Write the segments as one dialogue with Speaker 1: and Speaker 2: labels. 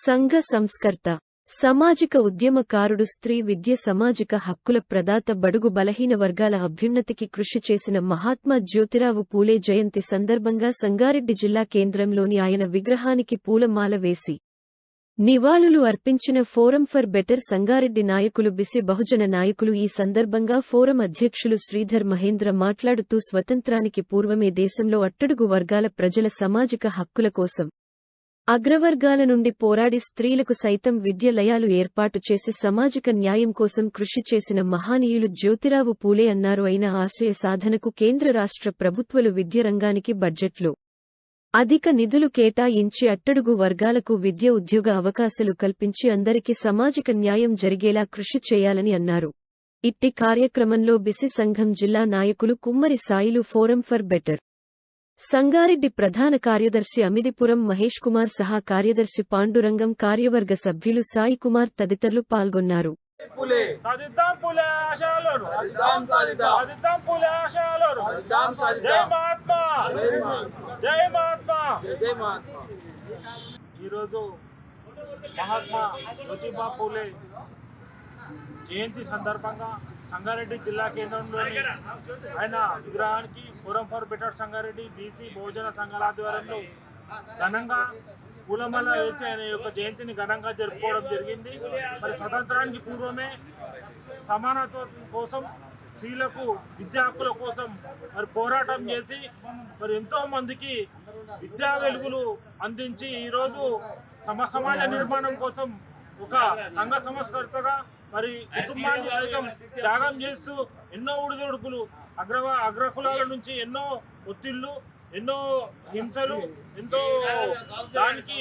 Speaker 1: సంఘ సంస్కర్త సామాజిక ఉద్యమకారుడు స్త్రీ విద్య సామాజిక హక్కుల ప్రదాత బడుగు బలహీన వర్గాల అభ్యున్నతికి కృషి చేసిన మహాత్మా జ్యోతిరావు పూలే జయంతి సందర్భంగా సంగారెడ్డి జిల్లా కేంద్రంలోని ఆయన విగ్రహానికి పూలమాల వేసి నివాళులు అర్పించిన ఫోరం ఫర్ బెటర్ సంగారెడ్డి నాయకులు బిసి బహుజన నాయకులు. ఈ సందర్భంగా ఫోరం అధ్యక్షులు శ్రీధర్ మహేంద్ర మాట్లాడుతూ స్వతంత్రానికి పూర్వమే దేశంలో అట్టడుగు వర్గాల ప్రజల సామాజిక హక్కుల కోసం అగ్రవర్గాల నుండి పోరాడి స్త్రీలకు సైతం విద్యాలయాలు ఏర్పాటు చేసి సామాజిక న్యాయం కోసం కృషి చేసిన మహానీయులు జ్యోతిరావు పూలే అన్నారు. అయిన ఆశయ సాధనకు కేంద్ర రాష్ట్ర ప్రభుత్వలు విద్య రంగానికి బడ్జెట్లో. అధిక నిధులు కేటాయించి అట్టడుగు వర్గాలకు విద్య ఉద్యోగ అవకాశాలు కల్పించి అందరికీ సామాజిక న్యాయం జరిగేలా కృషి చేయాలని అన్నారు. ఇట్టి కార్యక్రమంలో బిసి సంఘం జిల్లా నాయకులు Kummari Sailu forum for better. Sangareddy ప్రధాన కార్యదర్శి అమిదిపురం మహేష్ కుమార్ సహా కార్యదర్శి పాండురంగం కార్యవర్గ సభ్యులు సాయి కుమార్ తదితరులు పాల్గొన్నారు.
Speaker 2: ఈరోజు మహాత్మా జ్యోతిబా పూలే జయంతి సందర్భంగా సంగారెడ్డి జిల్లా కేంద్రంలోని ఆయన విగ్రహానికి forum for better Sangareddy BC బహుజన సంఘాల ఆధ్వర్యంలో ఘనంగా పూలమల్ల వేసి ఆయన యొక్క జయంతిని ఘనంగా జరుపుకోవడం జరిగింది. మరి స్వతంత్రానికి పూర్వమే సమానత్వం కోసం స్త్రీలకు విద్యా హక్కుల కోసం మరి పోరాటం చేసి మరి ఎంతో మందికి విద్యా వెలుగులు అందించి ఈరోజు సమ సమాజ నిర్మాణం కోసం ఒక సంఘ సంస్కర్తగా మరి కుటుంబాన్ని సైతం త్యాగం చేస్తూ ఎన్నో ఉడిదొడుకులు అగ్రవ అగ్రకులాల నుంచి ఎన్నో ఒత్తిళ్ళు ఎన్నో హింసలు ఎంతో దానికి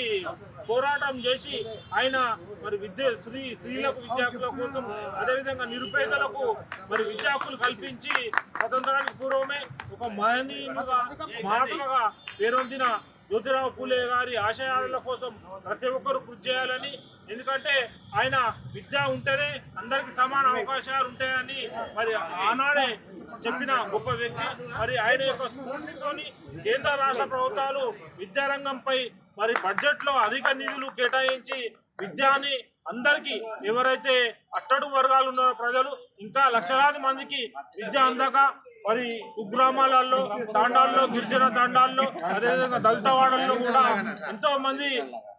Speaker 2: పోరాటం చేసి ఆయన మరి విద్య స్త్రీ స్త్రీలకు విద్యార్థుల కోసం అదేవిధంగా నిరుపేదలకు మరి విద్యార్థులు కల్పించి స్వతంత్రానికి పూర్వమే ఒక మహనీయులుగా మహాత్మగా పేరొందిన జ్యోతిరావు పూలే గారి ఆశయాల కోసం ప్రతి ఒక్కరూ కృషి చేయాలని. ఎందుకంటే ఆయన విద్య ఉంటేనే అందరికి సమాన అవకాశాలు ఉంటాయని మరి ఆనాడే చెప్పిన గొప్ప వ్యక్తి. మరి ఆయన యొక్క స్ఫూర్తితోని కేంద్ర రాష్ట్ర ప్రభుత్వాలు విద్యారంగంపై మరి బడ్జెట్లో అధిక నిధులు కేటాయించి విద్యాని అందరికీ ఎవరైతే అట్టడు వర్గాలు ఉన్నారో ప్రజలు ఇంకా లక్షలాది మందికి విద్య అందక మరి కుగ్రామాలలో తాండాల్లో గిరిజన తాండాల్లో అదేవిధంగా దళితవాడల్లో కూడా ఎంతో మంది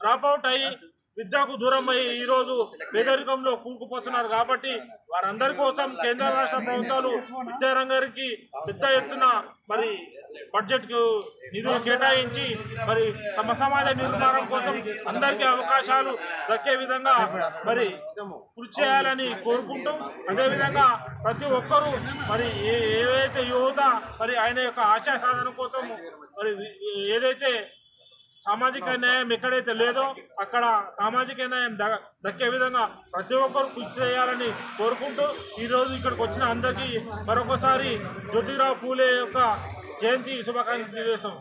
Speaker 2: డ్రాప్ అవుట్ అయ్యి విద్యకు దూరం అయ్యి ఈరోజు పేదరికంలో కూరుకుపోతున్నారు కాబట్టి వారందరి కోసం కేంద్ర రాష్ట్ర ప్రభుత్వాలు విద్యారంగానికి పెద్ద ఎత్తున మరి బడ్జెట్కు నిధులు కేటాయించి మరి సమ సమాజ నిర్మాణం కోసం అందరికీ అవకాశాలు దక్కే విధంగా మరి కృషి చేయాలని కోరుకుంటూ అదేవిధంగా ప్రతి ఒక్కరూ మరి ఏ- ఏవైతే యువత మరి ఆయన యొక్క ఆశా సాధన కోసం మరి ఏదైతే సామాజిక న్యాయం ఎక్కడైతే లేదో అక్కడ సామాజిక న్యాయం ద- దక్కే విధంగా ప్రతి ఒక్కరు కృషి చేయాలని కోరుకుంటూ ఈరోజు ఇక్కడికి వచ్చిన అందరికీ మరొకసారి జ్యోతిరావు పూలే యొక్క జయంతి శుభాకాంక్షలు తెలియజేస్తాం